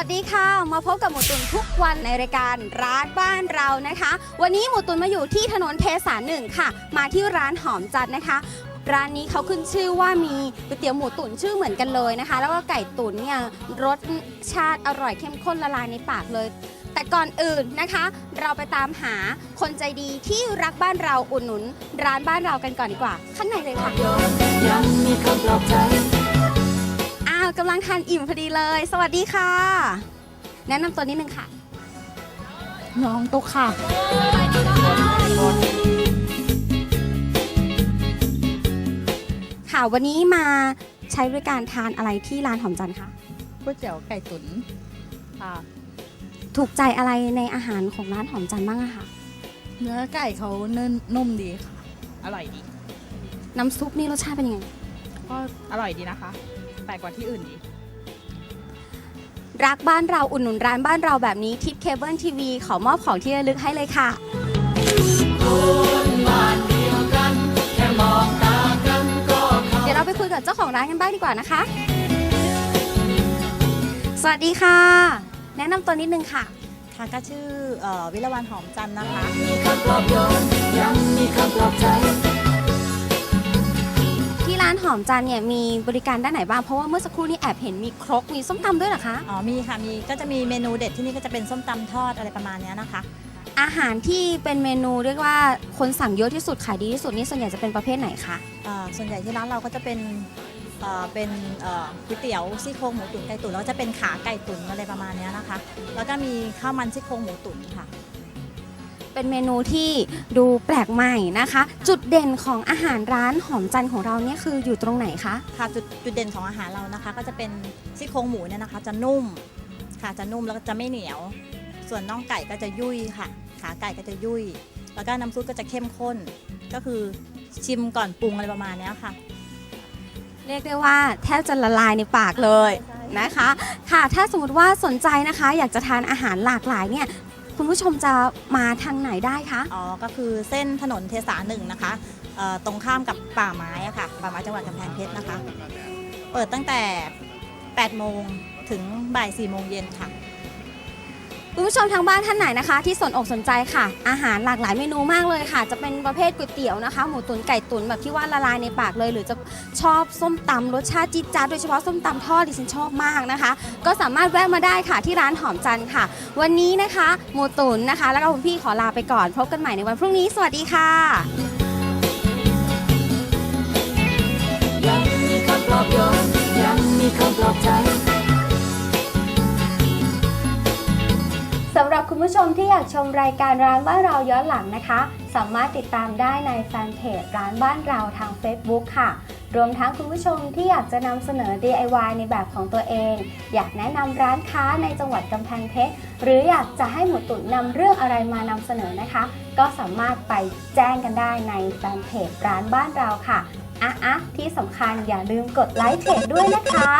ัสดีค่ะ มาพบกับหมูตุนทุกวันในรายการร้านบ้านเรานะคะ วันนี้หมูตุนมาอยู่ที่ถนนเทสาหนึ่งค่ะ มาที่ร้านหอมจัดนะคะ ร้านนี้เขาขึ้นชื่อว่ามีก๋วยเตี๋ยวหมูตุ๋นชื่อเหมือนกันเลยนะคะ แล้วก็ไก่ตุ๋นเนี่ยรสชาติอร่อยเข้มข้นละลายในปากเลย แต่ก่อนอื่นนะคะ เราไปตามหาคนใจดีที่รักบ้านเราอุดหนุน ร้านบ้านเรากันก่อนดีกว่า ข้างในเลยค่ะาวกำลังทานอิ่มพอดีเลย สวัสดีค่ะ แนะนำตัวนิดนึงค่ะ น้องตุ๊กค่ะ ค่ะวันนี้มาใช้บริการทานอะไรที่ร้านหอมจันทร์คะก๋วยเตี๋ยวไก่ตุ๋นค่ะ ถูกใจอะไรในอาหารของร้านหอมจันทร์บ้างอะคะเนื้อไก่เขาเนิ่นนุ่มดีค่ะ อร่อยดี น้ำซุปนี่รสชาติเป็นยังไง ก็อร่อยดีนะคะแปลกกว่าที่อื่นดีรักบ้านเราอุดหนุนร้านบ้านเราแบบนี้ทิปเคเบิลทีวีขอมอบของที่ระลึกให้เลยค่ะ เดี๋ยวเราไปคุยกับเจ้าของร้านกันบ้างดีกว่านะคะ สวัสดีค่ะ แนะนำตัวนิดนึงค่ะ ค่ะก็ชื่อเอ่อวิรวันหอมจันทร์นะคะ มีคำปลอบโยนยังมีคำปลอบใจที่ ร้านหอมจันทร์เนี่ยมีบริการด้านไหนบ้าง เพราะว่าเมื่อสักครู่นี้แอบเห็นมีครกมีส้มตำด้วยเหรอคะ อ๋อมีค่ะมีก็จะมีเมนูเด็ดที่นี่ก็จะเป็นส้มตำทอดอะไรประมาณเนี้ยนะคะ อาหารที่เป็นเมนูเรียกว่าคนสั่งเยอะที่สุดขายดีที่สุดนี่ส่วนใหญ่จะเป็นประเภทไหนคะเอ่อส่วนใหญ่ที่ร้านเราก็จะเป็นเอ่อเป็นเอ่อก๋วยเตี๋ยวซี่โครงหมูตุ๋นไก่ตุ๋นแล้วก็จะเป็นขาไก่ตุ๋นอะไรประมาณเนี้ยนะคะ แล้วก็มีข้าวมันซี่โครงหมูตุ๋นค่ะ เป็นเมนูที่ดูแปลกใหม่นะคะ จุดเด่นของอาหารร้านหอมจันทร์ของเราเนี่ยคืออยู่ตรงไหนคะ ค่ะจุดจุดเด่นของอาหารเรานะคะ ก็จะเป็นซี่โครงหมูเนี่ยนะคะ จะนุ่มค่ะจะนุ่มแล้วก็จะไม่เหนียว ส่วนน่องไก่ก็จะยุ่ยค่ะ ขาไก่ก็จะยุ่ย แล้วก็น้ำซุปก็จะเข้มข้น ก็คือชิมก่อนปรุงอะไรประมาณเนี้ยค่ะ เรียกได้ว่าแทบจะละลายในปากเลยนะคะ ค่ะถ้าสมมติว่าสนใจนะคะ อยากจะทานอาหารหลากหลายเนี่ย คุณผู้ชมจะมาทางไหนได้คะ อ๋อ ก็คือเส้นถนนเทสาหนึ่งนะคะเอ่อตรงข้ามกับป่าไม้อะค่ะ ป่าไม้จังหวัดกำแพงเพชรนะคะ เปิดตั้งแต่ 8 โมงถึงบ่าย 4 โมงเย็นค่ะ คุณผู้ชมทางบ้านท่านไหนนะคะ ที่สนอกสนใจค่ะ อาหารหลากหลายเมนูมากเลยค่ะ จะเป็นประเภทก๋วยเตี๋ยวนะคะ หมูตุ๋นไก่ตุ๋นแบบที่ว่าละลายในปากเลย หรือจะชอบส้มตำรสชาติจี๊ดจ๊าดโดยเฉพาะส้มตำทอดดิฉันชอบมากนะคะ ก็สามารถแวะมาได้ค่ะที่ร้านหอมจันทร์ค่ะ วันนี้นะคะ หมูตุ๋นนะคะ แล้วก็คุณพี่ขอลาไปก่อน พบกันใหม่ในวันพรุ่งนี้ สวัสดีค่ะ คุณผู้ชมที่อยากชมรายการร้านบ้านเราย้อนหลังนะคะ สามารถติดตามได้ในแฟนเพจร้านบ้านเราทาง Facebook ค่ะ รวมทั้งคุณผู้ชมที่อยากจะนำเสนอ DIY ในแบบของตัวเอง อยากแนะนำร้านค้าในจังหวัดกำแพงเพชร หรืออยากจะให้หมูตุ๋นนำเรื่องอะไรมานำเสนอนะคะ ก็สามารถไปแจ้งกันได้ในแฟนเพจร้านบ้านเราค่ะอะอะที่สำคัญอย่าลืมกดไลค์เพจด้วยนะคะ